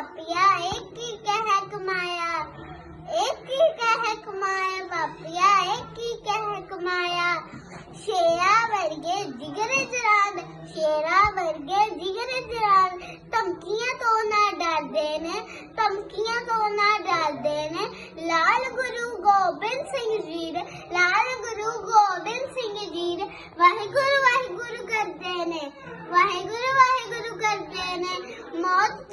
बापिया, एक ही कह कमाया, एक ही कह कमाया, बापिया, एक ही कह कमाया। शेरा वर्गे जिगर जरान शेरा वर्गे जिगर जरान धमकियाँ तो ना डर देने, धमकियाँ तो ना डर देने। लाल गुरु गोबिंद सिंह जी लाल गुरु गोबिंद सिंह जी ने वाहिगुरु वाहिगुरु करते ने वाहिगुरु वाहिगुरु करते ने मौत